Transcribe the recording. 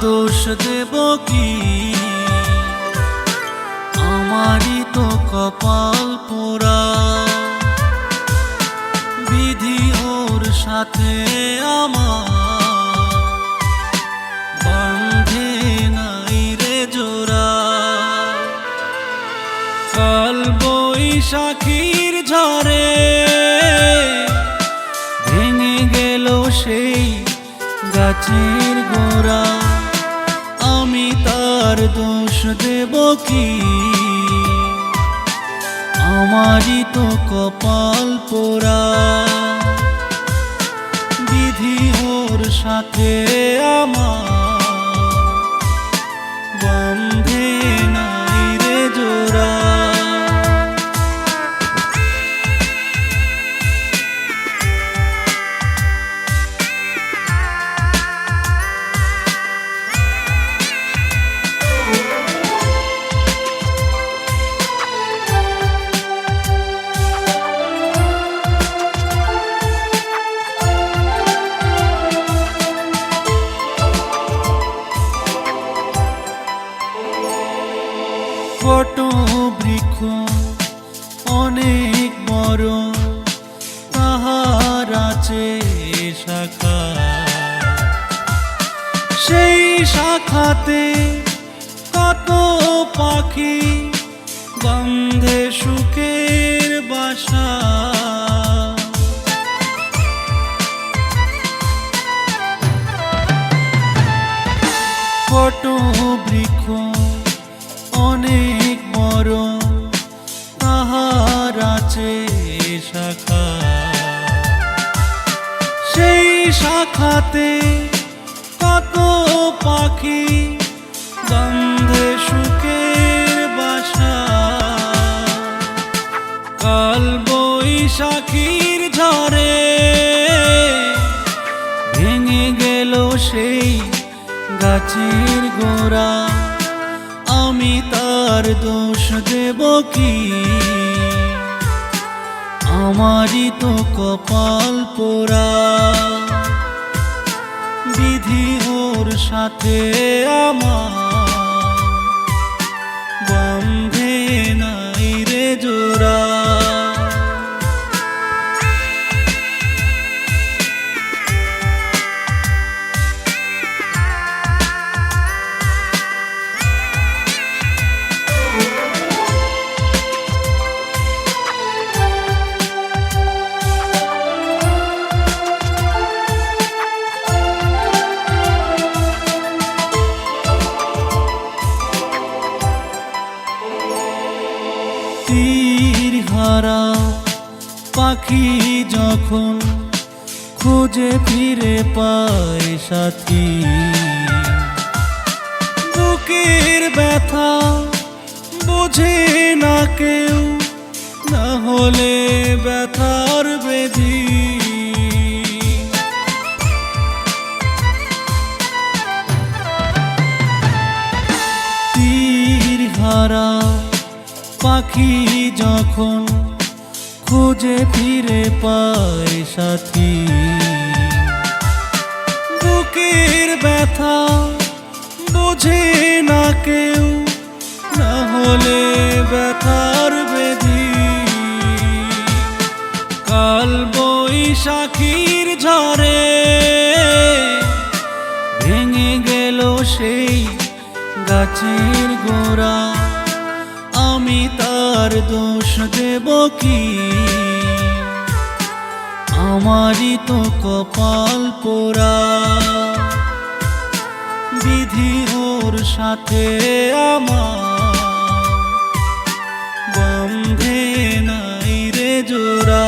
দোষ দেব কি? আমারই তো কপাল পোড়া। বিধি ওর সাথে আমার। বান্ধে নাই রে জোড়া। কাল বৈশাখীর ঝড়ে ভেঙে গেল সেই গাছের গোড়া। তার দোষ দেব কি? আমারই তো কপাল পোড়া। বিধি ওর সাথে আমার ছোট বৃক্ষ অনেক বড় তাহার আছে শাখা। সেই শাখাতে কত পাখি গন্ধে সুখের বাসা। ছোট বৃক্ষ অনেক বড় তাহার আছে শাখা। সেই শাখাতে কত পাখি, গন্ধে সুখের বাসা। কাল বৈশাখীর ভেঙে গেল সেই গাছের গোড়া। তার দোষ দেব কি? আমারই তো কপাল পোড়া। বিধি ওর সাথে আমার তীর হারা, পাখি যখন খুঁজে ফিরে পায় সাথী। বুকের ব্যথা বোঝে না কেউ, না হলে ব্যথার বেধি তীর হারা পাখি যখন খুঁজে ফিরে পায় সাথী। বুকের ব্যথা বোঝে না কেউ, না হলে ব্যথার বেধি কাল বৈশাখীর ঝড়ে ভেঙে গেল সেই গাছের গোড়া। আমি তার দোষ দেব কি? আমারই তো কপাল পোড়া। বিধি ওর সাথে আমার। বন্ধে নাই রে জোড়া।